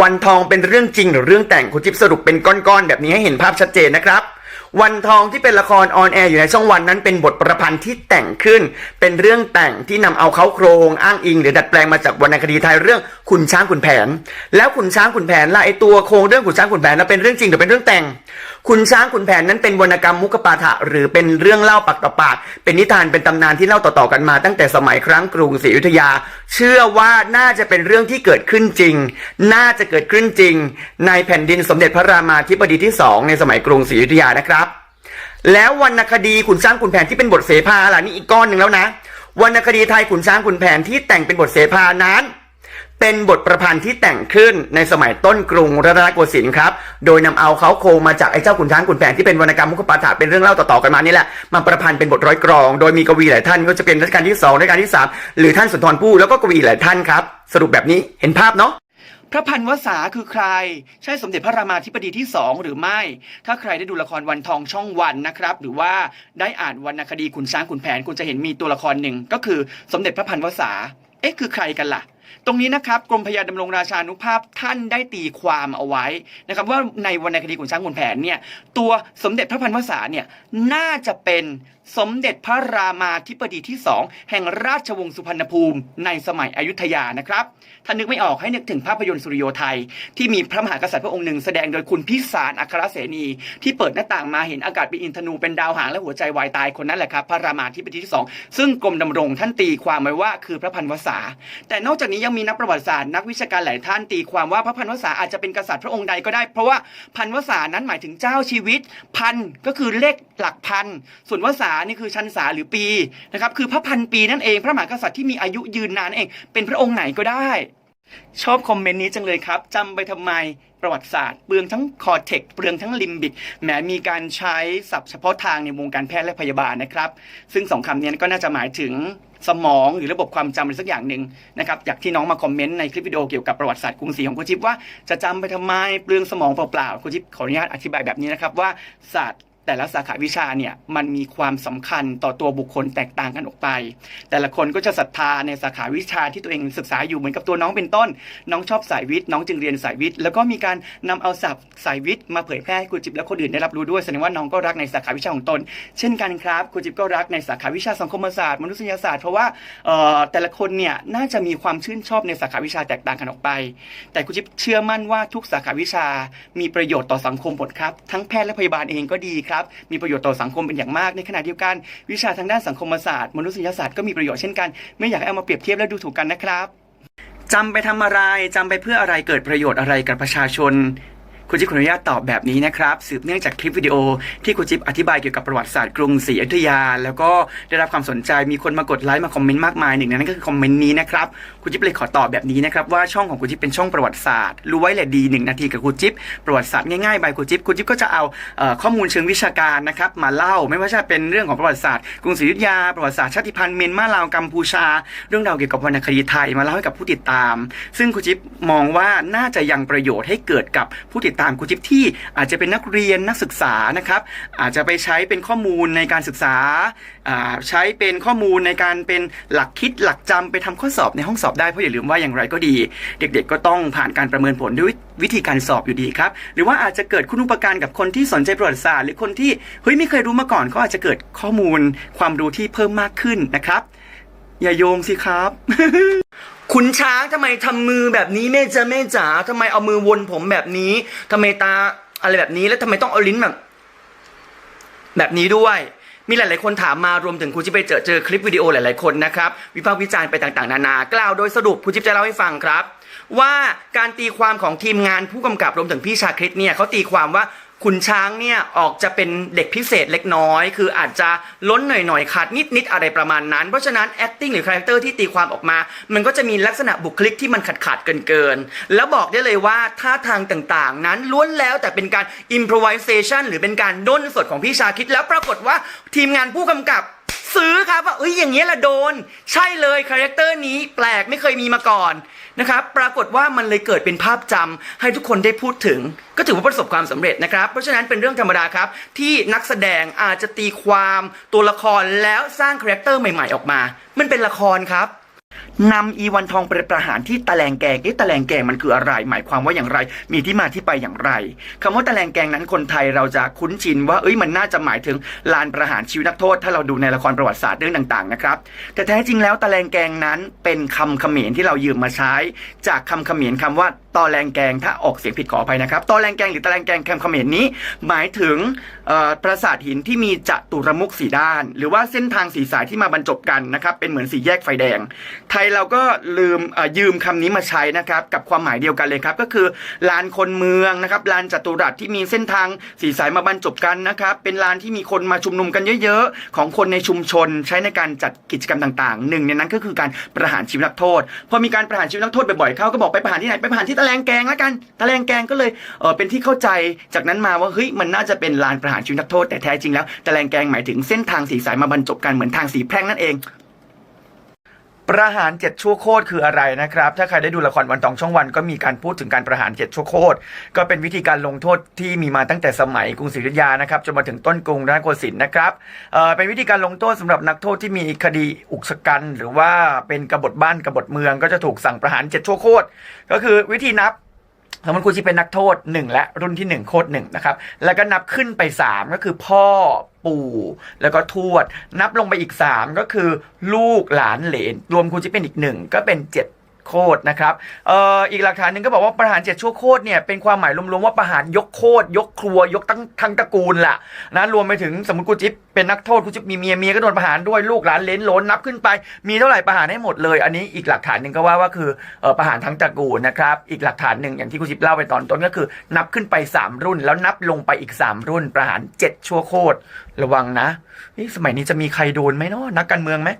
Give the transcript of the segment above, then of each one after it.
วันทองเป็นเรื่องจริงหรือเรื่องแต่งคุณจิ๊บสรุปเป็นก้อนๆแบบนี้ให้เห็นภาพชัดเจนนะครับ วันทองที่เป็นละครออนแอร์อยู่ในช่องวันนั้นเป็นบทประพันธ์ที่แต่งขึ้น เป็นเรื่องแต่งที่นำเอาเขาโครงอ้างอิง หรือดัดแปลงมาจากวรรณคดีไทยเรื่องขุนช้างขุนแผน แล้วขุนช้างขุนแผนล่ะไอตัวโครงเรื่องขุนช้างขุนแผนนั้วเป็นเรื่องจริงหรือเป็นเรื่องแต่ง ขุนช้างขุนแผนนั้นเป็นวรรณกรรมมุกปาฐะหรือเป็นเรื่องเล่าปากต่อปาก เป็นนิทานเป็นตำนานที่เล่าต่อๆกันมา ตั้งแต่สมัยครั้งกรุงศรีอยุธยา เชื่อว่าน่าจะเป็นเรื่องที่เกิดขึ้นจริง น่าจะเกิดขึ้นจริง ในแผ่นดินสมเด็จพระรามาธิบดีที่สองในสมัยกรุงศรีอยุธยานะครับ แล้ววรรณคดีขุนช้างขุนแผนที่เป็นบทเสภาล่ะนี่อีกก้อนหนึ่งแล้วนะวรรณคดีไทยขุนช้างขุนแผนที่แต่งเป็นบทเสภานั้น เป็นบทประพันธ์ที่แต่งขึ้นในสมัยต้นกรุงรัตนโกสินทร์ครับ โดยนำเอาเขาโครงมาจากไอ้เจ้าขุนช้างขุนแผนที่เป็นวรรณกรรมมุขปาฐะเป็นเรื่องเล่าต่อๆกันมานี่แหละ มาประพันธ์เป็นบทร้อยกรอง โดยมีกวีหลายท่านก็จะเป็นรัชกาลที่สองรัชกาลที่สามหรือท่านสุนทรภู่แล้วก็กวีหลายท่านครับ สรุปแบบนี้เห็นภาพเนาะพระพันวษาคือใคร ใช่สมเด็จพระรามาธิบดีที่สองหรือไม่ ถ้าใครได้ดูละครวันทองช่องวันนะครับ หรือว่าได้อ่านวรรณคดีขุนช้างขุนแผนคุณจะเห็นมีตัวละครหนึ่งก็คือสมเด็จพระพันวษา เอ๊ะคือใครกันล่ะ ตรงนี้นะครับกรมพยาดำรงราชานุภาพท่านได้ตีความเอาไว้นะครับว่าในวรรณคดีขุนช้างขุนแผนเนี่ยตัวสมเด็จพระพันวษาเนี่ยน่าจะเป็น สมเด็จพระรามาธิบดีที่สองแห่งราชวงศ์สุพรรณภูมิในสมัยอยุธยานะครับถ้านึกไม่ออกให้นึกถึงภาพยนตร์สุริโยไทย ที่มีพระมหากษัตริย์พระองค์หนึ่งแสดงโดยคุณพิสารอัครเสนี ที่เปิดหน้าต่างมาเห็นอากาศเป็นอินทนูเป็นดาวหางและหัวใจวายตายคนนั้นแหละครับพระรามาธิบดีที่สองซึ่งกรมดำรงท่านตีความไว้ว่าคือพระพันวษา แต่นอกจากนี้ยังมีนักประวัติศาสตร์นักวิชาการหลายท่านตีความว่าพระพันวษาอาจจะเป็นกษัตริย์พระองค์ใดก็ได้ เพราะว่าพันวษานั้นหมายถึงเจ้าชีวิต พันก็คือเลขหลักพันส่วนวษานี่คือชันษาหรือปีนะครับคือพระพันปีนั่นเองพระมหากษัตริย์ที่มีอายุยืนนานเอง เป็นพระองค์ไหนก็ได้ ชอบคอมเมนต์นี้จังเลยครับจำไปทำไมประวัติศาสตร์เปลืองทั้งคอเทกเปลืองทั้งลิมบิกแหมมีการใช้ศัพท์เฉพาะทางในวงการแพทย์และพยาบาลนะครับ ซึ่งสองคำนี้ก็น่าจะหมายถึงสมองหรือระบบความจำอะไรสักอย่างหนึ่งนะครับอยากที่น้องมาคอมเมนต์ในคลิปวิดีโอเกี่ยวกับประวัติศาสตร์กรุงศรีของคุณจิ๊บว่าจะจำไปทำไมเปลืองสมองเปล่าๆคุณจิ๊บขออนุญาตอธิบายแบบนี้นะครับว่าศาสตร์ แต่ละสาขาวิชาเนี่ยมันมีความสำคัญต่อตัวบุคคลแตกต่างกันออกไป แต่ละคนก็จะศรัทธาในสาขาวิชาที่ตัวเองศึกษาอยู่เหมือนกับตัวน้องเป็นต้น น้องชอบสายวิทย์น้องจึงเรียนสายวิทย์แล้วก็มีการนำเอาศัพท์สายวิทย์มาเผยแพร่ให้ครูจิบและคนอื่นได้รับรู้ด้วยแสดงว่าน้องก็รักในสาขาวิชาของตน เช่นกันครับครูจิบก็รักในสาขาวิชาสังคมศาสตร์มนุษยศาสตร์เพราะว่าเอ่อแต่ละคนเนี่ยน่าจะมีความชื่นชอบในสาขาวิชาแตกต่างกันออกไป แต่ครูจิบเชื่อมั่นว่าทุกสาขาวิชามีประโยชน์ต่อสังคมหมดครับทั้งแพทย์และพยาบาลเองก็ดีครับมีประโยชน์ต่อสังคมเป็นอย่างมากในขณะเดียวกัน วิชาทางด้านสังคมศาสตร์มนุษยศาสตร์ก็มีประโยชน์เช่นกันไม่อยากเอามาเปรียบเทียบและดูถูกกันนะครับจำไปทำอะไรจำไปเพื่ออะไรเกิดประโยชน์อะไรกับประชาชน คุณจิ๊บขออนุญาตตอบแบบนี้นะครับ สืบเนื่องจากคลิปวิดีโอที่คุณจิ๊บอธิบายเกี่ยวกับประวัติศาสตร์กรุงศรีอยุธยา แล้วก็ได้รับความสนใจมีคนมากดไลค์มาคอมเมนต์มากมายหนึ่งในนั้นก็คือคอมเมนต์นี้นะครับคุณจิ๊บเลยขอตอบแบบนี้นะครับว่าช่องของคุณจิ๊บเป็นช่องประวัติศาสตร์รู้ไว้แหละดีหนึ่งนาทีกับคุณจิ๊บประวัติศาสตร์ง่ายๆใบคุณจิ๊บคุณจิ๊บก็จะเอาข้อมูลเชิงวิชาการนะครับมาเล่าไม่ว่าจะเป็นเรื่องของประวัติศาสตร์กรุงศรีอยุธยาประวัติศาสตร์ชาติพันธุ์เมียนมาลาวกัมพูชา เรื่องราวเกี่ยวกับวรรณคดีไทยมาเล่าให้กับผู้ติดตาม ซึ่งคุณจิ๊บมองว่าน่าจะยังประโยชน์ให้เกิดกับผู้ติดตามคุณจิ๊บที่อาจจะเป็นนักเรียนนักศึกษานะครับ อาจจะไปใช้เป็นข้อมูลในการศึกษา ใช้เป็นข้อมูลในการเป็นหลักคิดหลักจำไปทำข้อสอบในห้องสอบได้เพราะอย่าลืมว่าอย่างไรก็ดี เด็กๆ ก็ต้องผ่านการประเมินผลด้วยวิธีการสอบอยู่ดีครับ หรือว่าอาจจะเกิดคุณอุปการกับคนที่สนใจประวัติศาสตร์หรือคนที่เฮ้ยไม่เคยรู้มาก่อนก็อาจจะเกิดข้อมูลความรู้ที่เพิ่มมากขึ้นนะครับ อย่าโยงสิครับ ขุนช้างทำไมทำมือแบบนี้แม่จ๋าแม่จ๋าทำไมเอามือวนผมแบบนี้ทำไมตาอะไรแบบนี้แล้วทำไมต้องเอาลิ้นแบบ แบบนี้ด้วยมีหลาย ๆ คนถามมารวมถึงครูจิ๊บไปเจอเจอคลิปวิดีโอหลาย ๆ คนนะครับ วิพากษ์วิจารณ์ไปต่าง ๆ นานากล่าวโดยสรุปครูจิ๊บจะเล่าให้ฟังครับ ว่าการตีความของทีมงานผู้กำกับรวมถึงพี่ชาคริตเนี่ยเขาตีความว่า ขุนช้างเนี่ยออกจะเป็นเด็กพิเศษเล็กน้อย คืออาจจะล้นหน่อยๆขาดนิดๆอะไรประมาณนั้น เพราะฉะนั้น acting หรือคาแรคเตอร์ที่ตีความออกมา มันก็จะมีลักษณะบุคลิกที่มันขาดขาดเกินเกินๆแล้วบอกได้เลยว่าท่าทางต่างๆ นั้นล้วนแล้วแต่เป็นการ improvisation หรือเป็นการด้นสดของพี่ชาคิดแล้วปรากฏว่าทีมงานผู้กำกับ ซื้อครับว่าเอ้ยอย่างเงี้ยละโดน ใช่เลยคาแรคเตอร์นี้แปลกไม่เคยมีมาก่อนนะครับปรากฏว่ามันเลยเกิดเป็นภาพจำให้ทุกคนได้พูดถึง ก็ถือว่าประสบความสำเร็จนะครับ เพราะฉะนั้นเป็นเรื่องธรรมดาครับ ที่นักแสดงอาจจะตีความตัวละครแล้วสร้างคาแรคเตอร์ใหม่ ๆออกมา มันเป็นละครครับ นำอีวันทองไปประหารที่ตะแลงแกงเอ๊ะตะแลงแกงมันคืออะไร หมายความว่าอย่างไร มีที่มาที่ไปอย่างไรคำว่าตะแลงแกงนั้นคนไทยเราจะคุ้นชินว่าเอ้ยมันน่าจะหมายถึงลานประหารชีวิตนักโทษ ถ้าเราดูในละครประวัติศาสตร์เรื่องต่างๆนะครับแต่แท้จริงแล้วตะแลงแกงนั้นเป็นคำเขมรที่เรายืมมาใช้ จากคำเขมรคำว่า ตอแลงแกงถ้าออกเสียงผิดขออภัยนะครับตอแลงแกงหรือตะแลงแกงแคำเขมรนี้ หมายถึงปราสาทหินที่มีจัตุรมุขสีด้าน หรือว่าเส้นทางสีสายที่มาบรรจบกันนะครับเป็นเหมือนสีแยกไฟแดง ไทยเราก็ลืมยืมคำนี้มาใช้นะครับกับความหมายเดียวกันเลยครับก็คือลานคนเมืองนะครับลานจัตุรัสที่มีเส้นทางสีสายมาบรรจบกันนะครับเป็นลานที่มีคนมาชุมนุมกันเยอะ ๆ ของคนในชุมชนใช้ในการจัดกิจกรรมต่างๆหนึ่งในนั้นก็คือการประหารชีวิตนักโทษพอมีการประหารชีวิตนักโทษบ่อยๆเขาก็บอกไปประหารที่ไหนไปประหารที่ตแลงแกงแล้วกันตะแลงแกงก็เลยเออเป็นที่เข้าใจจากนั้นมาว่าเฮ้ยมันน่าจะเป็นลานประหารชีวิตนักโทษแต่แท้จริงแล้วตะแลงแกงหมายถึงเส้นทางสีสายมาบรรจบกันเหมือนทางสีแพร่งนั่นเอง ประหารเจ็ดชั่วโคตรคืออะไรนะครับ ถ้าใครได้ดูละครวันทองช่องวันก็มีการพูดถึงการประหารเจ็ดชั่วโคตรก็เป็นวิธีการลงโทษที่มีมาตั้งแต่สมัยกรุงศรีอยุธยานะครับจนมาถึงต้นกรุงรัตนโกสินทร์นะครับเเป็นวิธีการลงโทษสำหรับนักโทษที่มีคดีอุกชะกัน หรือว่าเป็นกบฏบ้านกบฏเมือง ก็จะถูกสั่งประหารเจ็ดชั่วโคตรก็คือวิธีนับ สมมติครูชิเป็นนักโทษ1และรุ่นที่1โคตรหนึ่งนะครับ แล้วก็นับขึ้นไป3ก็คือพ่อปู่แล้วก็ทวด นับลงไปอีก3ก็คือลูกหลานเหลน รวมคุณชิเป็นอีกหนึ่งก็เป็น7 โคตรนะครับเอ่ออีกหลักฐานหนึ่งก็บอกว่าประหารเจ็ดชั่วโคตรเนี่ยเป็นความหมายรวมๆว่าประหารยกโคตรยกครัวยกทั้งทั้งตระกูลล่ะนะรวมไปถึงสมมติกูจิ๊บเป็นนักโทษกูจิ๊บมีเมียเมียก็โดนประหารด้วยลูกหลานเลนโหลนนับขึ้นไป มีเท่าไหร่ประหารให้หมดเลย อันนี้อีกหลักฐานหนึ่งก็ว่าว่าคือเออประหารทั้งตระกูลนะครับอีกหลักฐานหนึ่งอย่างที่กูจิ๊บเล่าไปตอนต้นก็คือ นับขึ้นไป 3 รุ่น แล้วนับลงไปอีก 3 รุ่น ประหาร 7 ชั่วโคตรระวังนะนี่สมัยนี้จะมีใครโดนไหมเนาะนักการเมืองไหม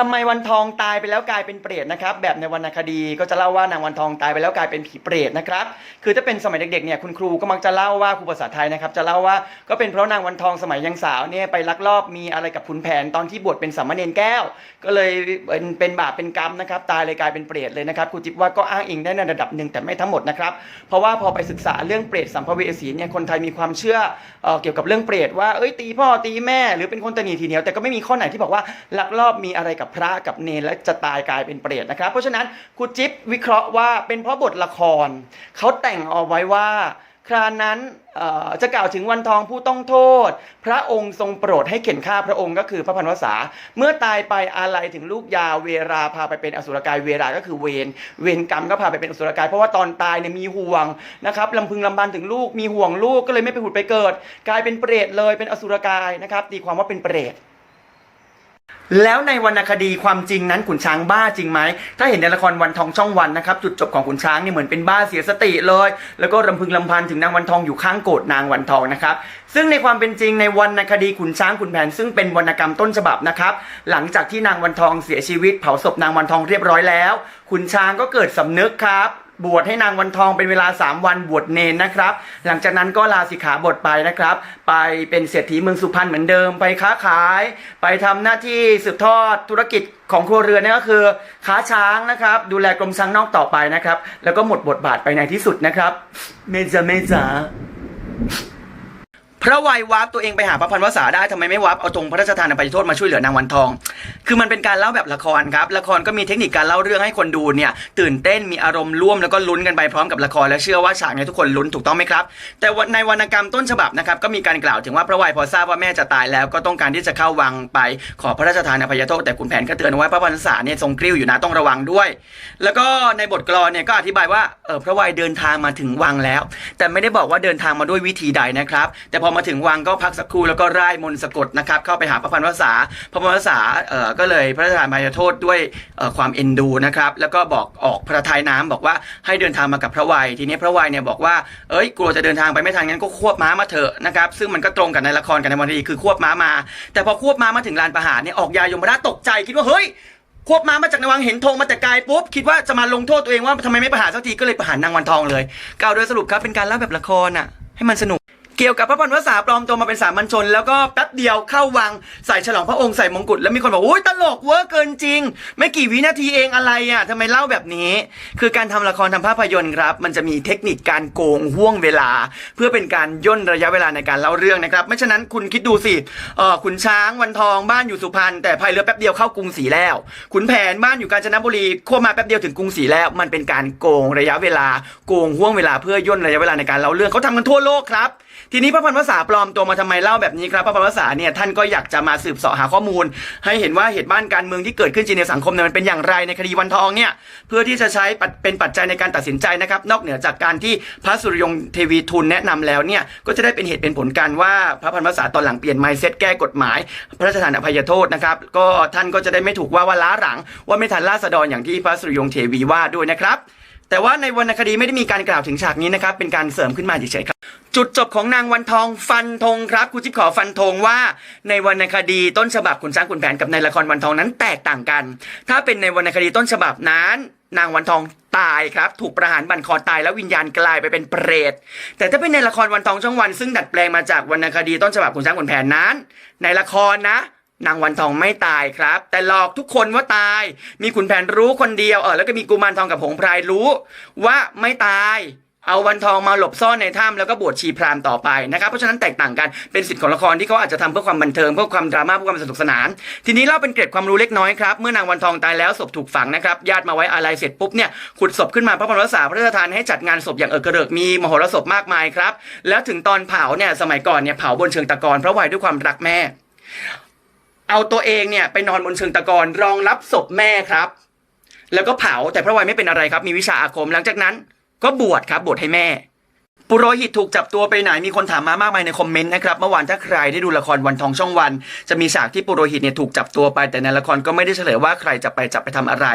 ทำไมวันทองตายไปแล้วกลายเป็นเปรตนะครับ แบบในวรรณคดีก็จะเล่าว่านางวันทองตายไปแล้วกลายเป็นผีเปรตนะครับ คือถ้าเป็นสมัยเด็กๆเนี่ยคุณครูก็มักจะเล่าว่าครูภาษาไทยนะครับจะเล่าว่าก็เป็นเพราะนางวันทองสมัยยังสาวเนี่ยไปลักลอบมีอะไรกับขุนแผนตอนที่บวชเป็นสามเณรแก้ว ก็เลยเป็นเป็นบาปเป็นกรรมนะครับ ตายเลยกลายเป็นเปรตเลยนะครับครูจิ๊บว่าก็อ้างอิงได้ในระดับหนึ่งแต่ไม่ทั้งหมดนะครับ เพราะว่าพอไปศึกษาเรื่องเปรตสัมภเวสีเนี่ยคนไทยมีความเชื่อเออเกี่ยวกับเรื่องเปรตว่าเอ้ยตีพ่อตีแม่หรือเป็นคนตะนีทีเหนียวแต่ก็ไม่มีข้อไหนที่บอกว่าลักลอบมีอะไรกับพระกับเนรและจะตายกลายเป็นเปรตนะครับ เพราะฉะนั้นครูจิ๊บวิเคราะห์ว่าเป็นเพราะบทละครเขาแต่งเอาไว้ว่าครานั้นจะกล่าวถึงวันทองผู้ต้องโทษ พระองค์ทรงโปรดให้เข็นฆ่าพระองค์ก็คือพระพันวษา เมื่อตายไปอาลัยถึงลูกยาเวราพาไปเป็นอสุรกายเวราก็คือเวรเวรกรรมก็พาไปเป็นอสุรกายเพราะว่าตอนตายเนี่ยมีห่วงนะครับลำพึงลำพันถึงลูกมีห่วงลูกก็เลยไม่ไปผุดไปเกิด กลายเป็นเปรตเลยเป็นอสุรกายนะครับตีความว่าเป็นเปรต แล้วในวรรณคดีความจริงนั้นขุนช้างบ้าจริงไหม ถ้าเห็นในละครวันทองช่องวันนะครับ จุดจบของขุนช้างเนี่ยเหมือนเป็นบ้าเสียสติเลย แล้วก็รำพึงลำพันถึงนางวันทองอยู่ข้างโกรธนางวันทองนะครับ ซึ่งในความเป็นจริงในวรรณคดีขุนช้างขุนแผน ซึ่งเป็นวรรณกรรมต้นฉบับนะครับ หลังจากที่นางวันทองเสียชีวิต เผาศพนางวันทองเรียบร้อยแล้ว ขุนช้างก็เกิดสำนึกครับ บวชให้นางวันทองเป็นเวลา 3 วันบวชเนนนะครับ หลังจากนั้นก็ลาสิกขาบทไปนะครับ ไปเป็นเศรษฐีเมืองสุพรรณเหมือนเดิมไปค้าขาย ไปทำหน้าที่สืบทอดธุรกิจของครัวเรือนนั่นก็คือค้าช้างนะครับ ดูแลกรมช้างนอกต่อไปนะครับ แล้วก็หมดบทบาทไปในที่สุดนะครับ เมจาเมจา พระวัยวาร์ปตัวเองไปหาพระพันวษาได้ทำไมไม่วาร์ปเอาตรงพระราชทานอภัยโทษมาช่วยเหลือนางวันทอง คือมันเป็นการเล่าแบบละครครับละครก็มีเทคนิคการเล่าเรื่องให้คนดูเนี่ยตื่นเต้นมีอารมณ์ร่วมแล้วก็ลุ้นกันไปพร้อมกับละครและเชื่อว่าฉากเนี้ทุกคนลุ้นถูกต้องไหมครับ แต่ว่าในวรรณกรรมต้นฉบับนะครับก็มีการกล่าวถึงว่าพระวัยพอทราบว่าแม่จะตายแล้ว ก็ต้องการที่จะเข้าวังไปขอพระราชทานอภัยโทษแต่ขุนแผนก็เตือนว่าพระพันวษาเนี่ยทรงกริ้วอยู่นะต้องระวังด้วย แล้วก็ในบทกลอนเนี่ยก็อธิบายว่าเออพระวัยเดินทางมาถึงวังแล้ว แต่ไม่ได้บอกว่าเดินทางมาด้วยวิธีใดนะครับแต่พอมาถึงวังก็พักสักครู่แล้วก็ร่ายมนต์สะกดนะครับเข้าไปหาพระพันวษาพระพันวษาเอ่อก็เลยพระราชทานอภัยโทษด้วยเอ่อความเอ็นดูนะครับแล้วก็บอกออกพระทัยน้ำบอกว่าให้เดินทางมากับพระวัย ทีนี้พระวัยเนี่ยบอกว่าเอ้ยกลัวจะเดินทางไปไม่ทันงั้นก็ควบม้ามาเถอะนะครับซึ่งมันก็ตรงกับในละครกับในวันนี้คือควบม้ามา แต่พอควบม้ามาถึงลานประหารเนี่ยออกยายมราชตกใจคิดว่าเฮ้ยควบม้ามาจากในวังเห็นธงมาแต่ไกลปุ๊บคิดว่าจะมาลงโทษตัวเองว่าทำไมไม่ประหารสักทีก็เลยประหารนางวันทองเลยกล่าวโดยสรุปครับเป็นการเล่าแบบละครอะให้มันสนุก เกี่ยวกับพระพันวษาปลอมตัวมาเป็นสามัญชน แล้วก็แป๊บเดียวเข้าวังใส่ฉลองพระองค์ใส่มงกุฎแล้วมีคนบอกโอ้ยตลกเวอร์เกินจริง ไม่กี่วินาทีเองอะไรอะทำไมเล่าแบบนี้ คือการทำละครทำภาพยนตร์ครับ มันจะมีเทคนิคการโกงห่วงเวลา เพื่อเป็นการย่นระยะเวลาในการเล่าเรื่องนะครับไม่ฉะนั้นคุณคิดดูสิเออขุนช้างวันทองบ้านอยู่สุพรรณแต่พายเรือแป๊บเดียวเข้ากรุงศรีแล้ว ขุนแผนบ้านอยู่กาญจนบุรีโคมาแป๊บเดียวถึงกรุงศรีแล้ว มันเป็นการโกงระยะเวลา โกงห่วงเวลาเพื่อย่นระยะเวลาในการเล่าเรื่องเขาทำกันทั่วโลกครับทีนี้พระพันวษาปลอมตัวมาทำไมเล่าแบบนี้ครับพระพันวษาเนี่ยท่านก็อยากจะมาสืบเสาะหาข้อมูล ให้เห็นว่าเหตุบ้านการเมืองที่เกิดขึ้นจริงในสังคมเนี่ยมันเป็นอย่างไรในคดีวันทองเนี่ยเพื่อที่จะใช้เป็นปัจจัยในการตัดสินใจนะครับนอกเหนือจากการที่พระสุริยงเทวีทุนแนะนำแล้วเนี่ยก็จะได้เป็นเหตุเป็นผลกันว่าพระพันวษาตอนหลังเปลี่ยนไมเซ็ตแก้กฎหมาย พระราชทานอภัยโทษนะครับก็ท่านก็จะได้ไม่ถูกว่าว่าล้าหลัง ว่าไม่ทันราษฎรอย่างที่พระสุริยงเทวีว่าด้วยนะครับ แต่ว่าในวรรณคดีไม่ได้มีการกล่าวถึงฉากนี้นะครับ เป็นการเสริมขึ้นมาเฉยๆครับ จุดจบของนางวันทองฟันธงครับครูจิ๊บขอฟันธงว่าในวรรณคดีต้นฉบับขุนช้างขุนแผนกับในละครวันทองนั้นแตกต่างกัน ถ้าเป็นในวรรณคดีต้นฉบับนั้น นางวันทองตายครับ ถูกประหารบั่นคอตายแล้ววิญญาณกลายไปเป็นเปรต แต่ถ้าเป็นในละครวันทองช่องวันซึ่งดัดแปลงมาจากวรรณคดีต้นฉบับขุนช้างขุนแผนนั้น ในละครนะ นางวันทองไม่ตายครับ แต่หลอกทุกคนว่าตาย มีขุนแผนรู้คนเดียวเออแล้วก็มีกุมารทองกับหงส์พรายรู้ ว่าไม่ตาย เอาวันทองมาหลบซ่อนในถ้ำแล้วก็บวชชีพราหมณ์ต่อไปนะครับเพราะฉะนั้นแตกต่างกันเป็นสิทธิ์ของละครที่เขาอาจจะทำเพื่อความบันเทิงเพื่อความดราม่าเพื่อความสนุกสนาน ทีนี้เล่าเป็นเกร็ดความรู้เล็กน้อยครับเมื่อนางวันทองตายแล้วศพถูกฝังนะครับญาติมาไว้อาลัยเสร็จปุ๊บเนี่ยขุดศพขึ้นมาพระบรมศาพระราชทานให้จัดงานศพอย่างเออกระเริกมีมโหรสพมากมายครับแล้วถึงตอนเผาเนี่ยสมัยก่อนเนี่ยเผาบนเชิงตะกอนเพราะวัยด้วยความรักแม่ เอาตัวเองเนี่ยไปนอนบนเชิงตะกอนรองรับศพแม่ครับ แล้วก็เผาแต่พระวัยไม่เป็นอะไรครับ มีวิชาอาคม หลังจากนั้นก็บวชครับบวชให้แม่ ปุโรหิตถูกจับตัวไปไหนมีคนถามมามากมายในคอมเมนต์นะครับเมื่อวานถ้าใครได้ดูละครวันทองช่องวัน จะมีฉากที่ปุโรหิตเนี่ยถูกจับตัวไปแต่ในละครก็ไม่ได้เฉลยว่าใครจะไปจับไปทำอะไร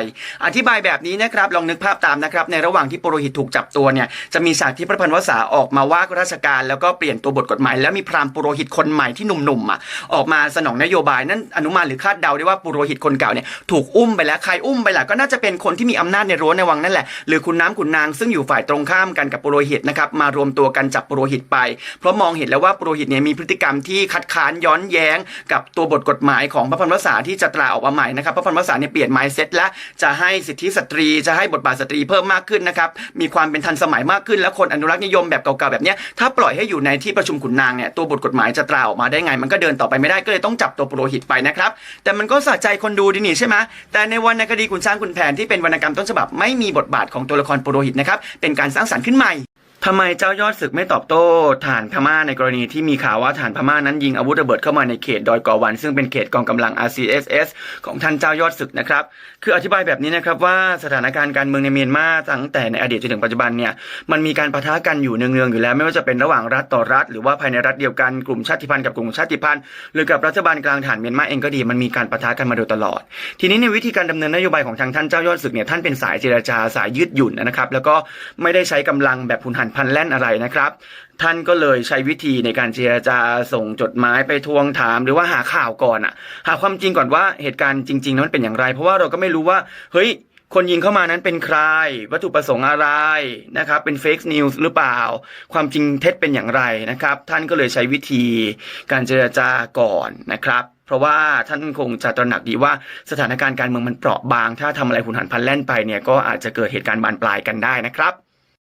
อธิบายแบบนี้นะครับลองนึกภาพตามนะครับในระหว่างที่ปุโรหิตถูกจับตัวเนี่ยจะมีฉากที่พระพันวษาออกมาว่าราชการแล้วก็เปลี่ยนตัวบทกฎหมาย แล้วมีพราหมณ์ปุโรหิตคนใหม่ที่หนุ่มๆอะออกมาสนองนโยบายนั่นอนุมานหรือคาดเดาได้ว่าปุโรหิตคนเก่าเนี่ยถูกอุ้มไปแล้วใครอุ้มไปล่ะก็น่าจะเป็นคนที่มีอำนาจในรั้วในวังนั่นแหละหรือคุณน้ำคุณนางซึ่งอยู่ฝ่ายตรงข้ามกันกับปุโรหิตนะครับมารวมตัวกันจับปุโรหิตไป เพราะมองเห็นแล้วว่าปุโรหิตเนี่ยมีพฤติกรรมที่คัดค้านย้อนแย้ง กับตัวบทกฎหมายของพระพันวษาที่จะตราออกมาใหม่นะครับพระพันวษาเนี่ยเปลี่ยนไมซ์เซ็ตและจะให้สิทธิสตรีจะให้บทบาทสตรีเพิ่มมากขึ้นนะครับมีความเป็นทันสมัยมากขึ้น และคนอนุรักษ์นิยมแบบเก่าๆแบบเนี้ยถ้าปล่อยให้อยู่ในที่ประชุมขุนนางเนี่ยตัวบทกฎหมายจะตราออกมาได้ไง มันก็เดินต่อไปไม่ได้ก็เลยต้องจับตัวปุโรหิตไปนะครับแต่มันก็สะใจคนดูดีนี่ใช่ไหมแต่ในวรรณคดีขุนช้างขุนแผนที่เป็นวรรณกรรมต้นฉบับไม่มีบทบาทของตัวละครปุโรหิตนะครับเป็นการสร้างสรรค์ขึ้นใหม่ ทำไมเจ้ายอดศึกไม่ตอบโต้ฐานพม่าในกรณีที่มีข่าวว่าฐานพม่านั้นยิงอาวุธระเบิดเข้ามาในเขตดอยกอวัน ซึ่งเป็นเขตกองกำลัง RCSS ของท่านเจ้ายอดศึกนะครับ คืออธิบายแบบนี้นะครับว่าสถานการณ์การเมืองในเมียนมาตั้งแต่ในอดีตจนถึงปัจจุบันเนี่ยมันมีการปะทะกันอยู่เนืองๆอยู่แล้ว ไม่ว่าจะเป็นระหว่างรัฐต่อรัฐ หรือว่าภายในรัฐเดียวกันกลุ่มชาติพันธุ์กับกลุ่มชาติพันธุ์หรือกับรัฐบาลกลางฐานเมียนมาเองก็ดีมันมีการปะทะกันมาโดยตลอด ทีนี้ในวิธีการดำเนินนโยบายของทางท่านเจ้ายอดศึกเนี่ยท่านเป็นสายเจรจาสายยืดหยุ่นนะครับแล้วก็ไม่ได้ใช้กำลังแบบพุนหันพันแล่นอะไรนะครับ ท่านก็เลยใช้วิธีในการเจรจาส่งจดหมายไปทวงถาม หรือว่าหาข่าวก่อนอะหาความจริงก่อนว่าเหตุการณ์จริงๆนั้นมันเป็นอย่างไร เพราะว่าเราก็ไม่รู้ว่าเฮ้ยคนยิงเข้ามานั้นเป็นใคร วัตถุประสงค์อะไรนะครับ เป็นเฟกซ์นิวส์หรือเปล่า ความจริงเท็จเป็นอย่างไรนะครับ ท่านก็เลยใช้วิธีการเจรจาก่อนนะครับ เพราะว่าท่านคงจะตระหนักดีว่าสถานการณ์การเมืองมันเปราะบาง ถ้าทำอะไรหุนหันพันแล่นไปเนี่ยก็อาจจะเกิดเหตุการณ์บานปลายกันได้นะครับ